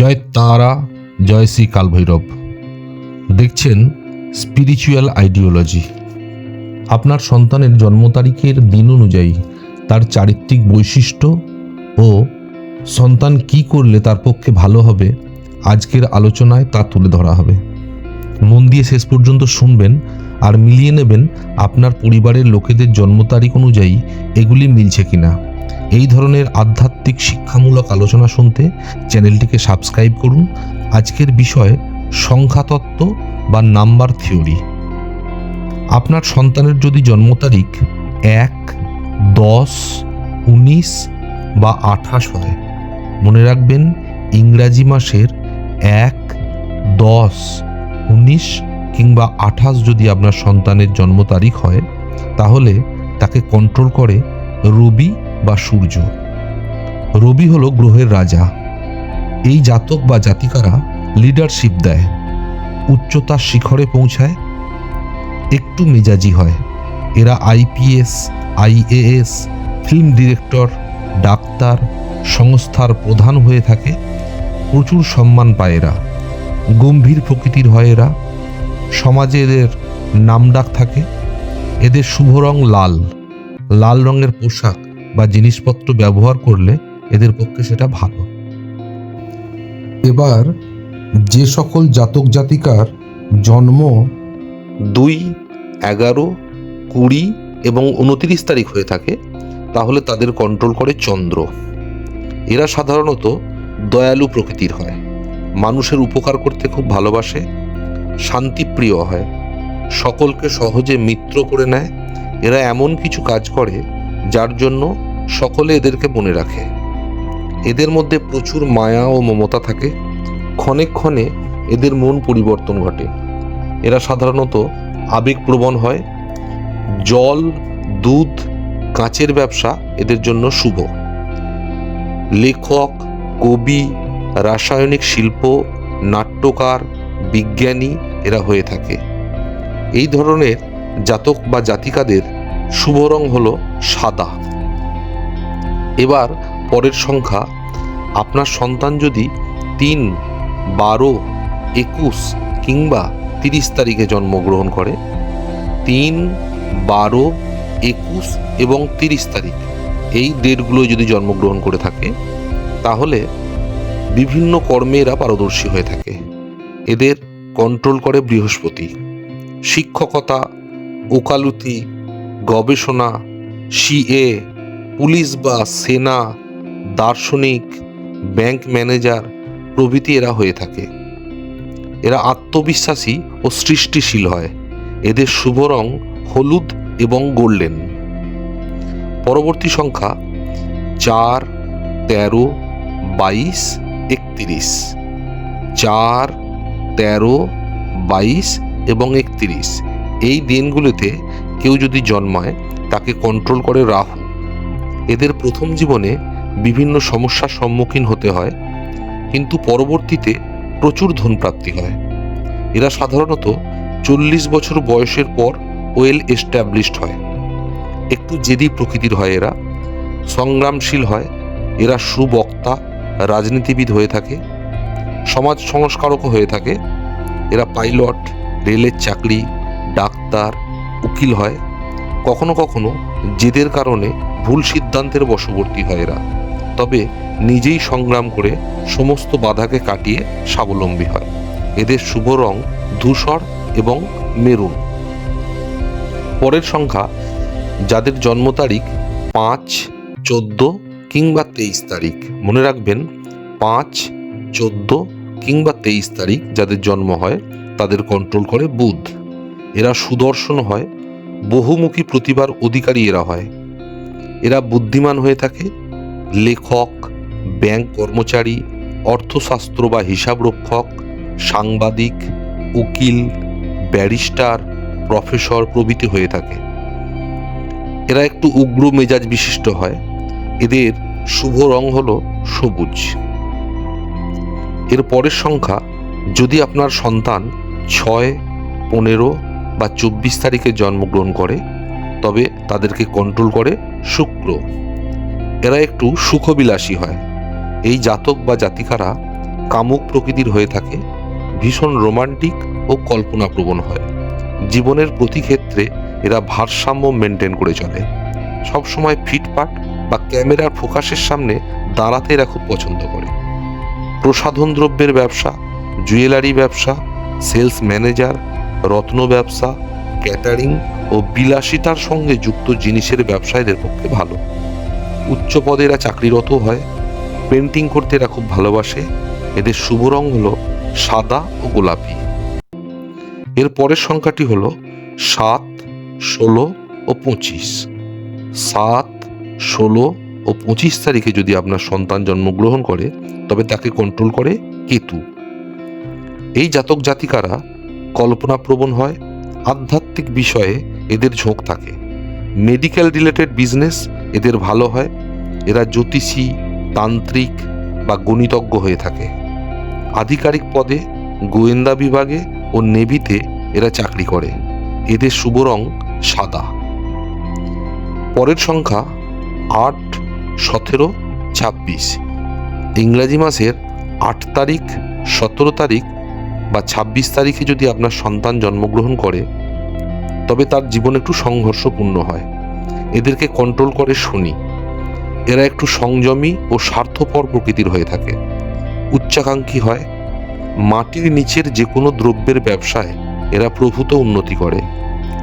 জয় তারা, জয় শ্রী কালভৈরব। দেখছেন spiritual ideology আপনার সন্তানের জন্ম তারিখের দিন অনুযায়ী তার চারিত্রিক বৈশিষ্ট্য ও সন্তান কি করলে তার পক্ষে ভালো হবে, আজকের আলোচনায় তা তুলে ধরা হবে। মন দিয়ে শেষ পর্যন্ত শুনবেন আর মিলিয়ে নেবেন আপনার পরিবারের লোকেদের জন্ম তারিখ অনুযায়ী এগুলি মিলছে কিনা। এই ধরনের আধ্যাত্মিক শিক্ষামূলক আলোচনা শুনতে চ্যানেলটিকে সাবস্ক্রাইব করুন। আজকের বিষয় সংখ্যাতত্ত্ব বা নাম্বার থিওরি। আপনার সন্তানের যদি জন্ম তারিখ এক, দশ, উনিশ বা আঠাশ হয়, মনে রাখবেন ইংরাজি মাসের এক, দশ, উনিশ কিংবা আঠাশ যদি আপনার সন্তানের জন্ম তারিখ হয়, তাহলে তাকে কন্ট্রোল করে রবি বা সূর্য। রবি হলো গ্রহের রাজা। এই জাতক বা জাতিকারা লিডারশিপ দেয়। উচ্চতার শিখরে পৌঁছায়। একটু মেজাজি হয়। এরা IPS, IAS film director doctor, সংস্থার প্রধান হয়ে থাকে। প্রচুর সম্মান পায় এরা। গম্ভীর প্রকৃতির হয় এরা। সমাজে এদের নামডাক থাকে। এদের শুভ রং লাল। লাল রঙের পোশাক। বা জিনিসপত্র ব্যবহার করলে এদের পক্ষে সেটা ভালো। এবার যে সকল জাতক জাতিকার জন্ম দুই, এগারো, কুড়ি এবং উনতিরিশ তারিখ হয়ে থাকে, তাহলে তাদের কন্ট্রোল করে চন্দ্র। এরা সাধারণত দয়ালু প্রকৃতির হয়, মানুষের উপকার করতে খুব ভালোবাসে, শান্তিপ্রিয় হয়, সকলকে সহজে মিত্র করে নেয়, এরা এমন কিছু কাজ করে যার জন্য সকলে এদেরকে মনে রাখে। এদের মধ্যে প্রচুর মায়া ও মমতা থাকে। ক্ষণে ক্ষণে এদের মন পরিবর্তন ঘটে। এরা সাধারণত আবেগপ্রবণ হয়। জল, দুধ, কাঁচের ব্যবসা এদের জন্য শুভ। লেখক, কবি, রাসায়নিক শিল্প, নাট্যকার, বিজ্ঞানী এরা হয়ে থাকে। এই ধরনের জাতক বা জাতিকাদের শুভ রং হল সাদা। এবার পরের সংখ্যা, আপনার সন্তান যদি তিন, বারো, একুশ কিংবা তিরিশ তারিখে জন্মগ্রহণ করে, তিন, বারো, একুশ এবং তিরিশ তারিখ, এই ডেটগুলো যদি জন্মগ্রহণ করে থাকে, তাহলে বিভিন্ন কর্মে এরা পারদর্শী হয়ে থাকে। এদের কন্ট্রোল করে বৃহস্পতি। শিক্ষকতা, ওকালতি গবেষণা সিএ পুলিশ বা সেনা, দার্শনিক, ব্যাংক ম্যানেজার প্রভৃতি এরা হয়ে থাকে। এরা আত্মবিশ্বাসী ও সৃষ্টিশীল হয়। এদের শুভ রং হলুদ এবং গোল্ডেন। পরবর্তী সংখ্যা চার, তেরো, বাইশ, একত্রিশ। চার, তেরো, বাইশ এবং একত্রিশ। এই দিনগুলোতে কেউ যদি জন্মায়, তাকে কন্ট্রোল করে রাহু। এদের প্রথম জীবনে বিভিন্ন সমস্যার সম্মুখীন হতে হয়, কিন্তু পরবর্তীতে প্রচুর ধনপ্রাপ্তি হয়। এরা সাধারণত চল্লিশ বছর বয়সের পর ওয়েল এস্টাবলিশড হয়। একটু জেদি প্রকৃতির হয় এরা, সংগ্রামশীল হয়, এরা সুবক্তা, রাজনীতিবিদ হয়ে থাকে, সমাজ সংস্কারকও হয়ে থাকে। এরা পাইলট রেলের চাকরি, ডাক্তার উকিল হয়, কখনো কখনো জেদের কারণে ভুল সিদ্ধান্তের বশবর্তী হয় এরা। তবে নিজেই সংগ্রাম করে সমস্ত বাধাকে কাটিয়ে স্বাবলম্বী হয়। এদের শুভ রং ধূসর এবং মেরুন। পরের সংখ্যা, যাদের জন্ম তারিখ পাঁচ চোদ্দ কিংবা তেইশ তারিখ। মনে রাখবেন, পাঁচ চোদ্দ কিংবা তেইশ তারিখ যাদের জন্ম হয়, তাদের কন্ট্রোল করে বুধ। এরা সুদর্শন হয় বহুমুখী প্রতিভার অধিকারী এরা হয়। এরা বুদ্ধিমান হয়ে থাকে, লেখক, ব্যাংক কর্মচারী, অর্থশাস্ত্র বা হিসাবরক্ষক, সাংবাদিক, উকিল, ব্যারিস্টার, প্রফেসর প্রভৃতি হয়ে থাকে। এরা একটু উগ্র মেজাজ বিশিষ্ট হয়। এদের শুভ রং হল সবুজ। এর পরের সংখ্যা, যদি আপনার সন্তান ছয়, পনেরো বা চব্বিশ তারিখে জন্মগ্রহণ করে, তবে তাদেরকে কন্ট্রোল করে শুক্র। এরা একটু সুখবিলাসী হয়। এই জাতক বা জাতিকারা কামুক প্রকৃতির হয়ে থাকে, ভীষণ রোমান্টিক ও কল্পনাপ্রবণ হয়। জীবনের প্রতি ক্ষেত্রে এরা ভারসাম্য মেনটেন করে চলে। সবসময় ফিটপাট বা ক্যামেরার ফোকাসের সামনে দাঁড়াতে এরা খুব পছন্দ করে। প্রসাধন দ্রব্যের ব্যবসা জুয়েলারি ব্যবসা সেলস ম্যানেজার রত্ন ব্যবসা ক্যাটারিং ও বিলাসিতার সঙ্গে যুক্ত জিনিসের ব্যবসায়ীদের পক্ষে ভালো। উচ্চ পদে এরা চাকরিরত হয় পেন্টিং করতে এরা খুব ভালোবাসে। এদের শুভ রং হলো সাদা ও গোলাপি। এর পরের সংখ্যাটি হলো সাত, ষোলো ও পঁচিশ। সাত, ষোলো ও পঁচিশ তারিখে যদি আপনার সন্তান জন্মগ্রহণ করে, তবে তাকে কন্ট্রোল করে কেতু। এই জাতক জাতিকারা কল্পনাপ্রবণ হয়, আধ্যাত্মিক বিষয়ে এদের ঝোঁক থাকে। মেডিকেল রিলেটেড বিজনেস এদের ভালো হয়, এরা জ্যোতিষী, তান্ত্রিক বা গণিতজ্ঞ হয়ে থাকে। আধিকারিক পদে গোয়েন্দা বিভাগে ও নেভিতে এরা চাকরি করে। এদের শুভ রং সাদা। পরের সংখ্যা আট, সতেরো, ছাব্বিশ। ইংরাজি মাসের আট তারিখ, সতেরো তারিখ বা ছাব্বিশ তারিখে যদি আপনার সন্তান জন্মগ্রহণ করে, তবে তার জীবন একটু সংঘর্ষপূর্ণ হয়। এদেরকে কন্ট্রোল করে শনি। এরা একটু সংযমী ও স্বার্থপর প্রকৃতির হয়ে থাকে। উচ্চাকাঙ্ক্ষী হয়। মাটির নিচের যে কোনো দ্রব্যের ব্যবসায় এরা প্রভূত উন্নতি করে।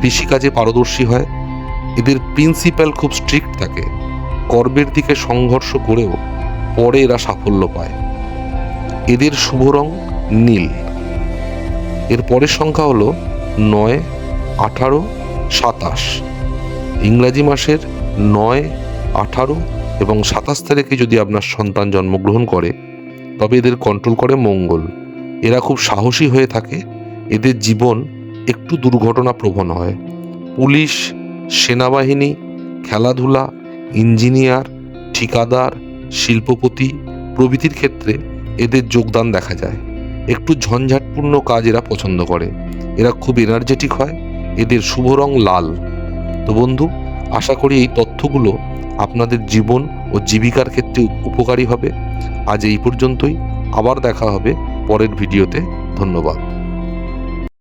কৃষিকাজে পারদর্শী হয়। এদের প্রিন্সিপাল খুব স্ট্রিক্ট থাকে। কর্মের দিকে সংঘর্ষ করেও পরে এরা সাফল্য পায়। এদের শুভ রং নীল। এর পরের সংখ্যা হলো নয়, আঠারো, সাতাশ। ইংরাজি মাসের নয়, আঠারো এবং সাতাশ তারিখে যদি আপনার সন্তান জন্মগ্রহণ করে, তবে এদের কন্ট্রোল করে মঙ্গল। এরা খুব সাহসী হয়ে থাকে, এদের জীবন একটু দুর্ঘটনা প্রবণ হয়। পুলিশ, সেনাবাহিনী, খেলাধুলা, ইঞ্জিনিয়ার, ঠিকাদার, শিল্পপতি প্রভৃতির ক্ষেত্রে এদের যোগদান দেখা যায়। একটু ঝঞ্ঝাটপূর্ণ কাজ এরা পছন্দ করে। এরা খুব এনার্জেটিক হয়, এদের শুভ রং লাল। তো বন্ধু, আশা করি এই তথ্যগুলো আপনাদের জীবন ও জীবিকার ক্ষেত্রে উপকারী হবে। আজ এই পর্যন্তই, আবার দেখা হবে পরের ভিডিওতে। ধন্যবাদ।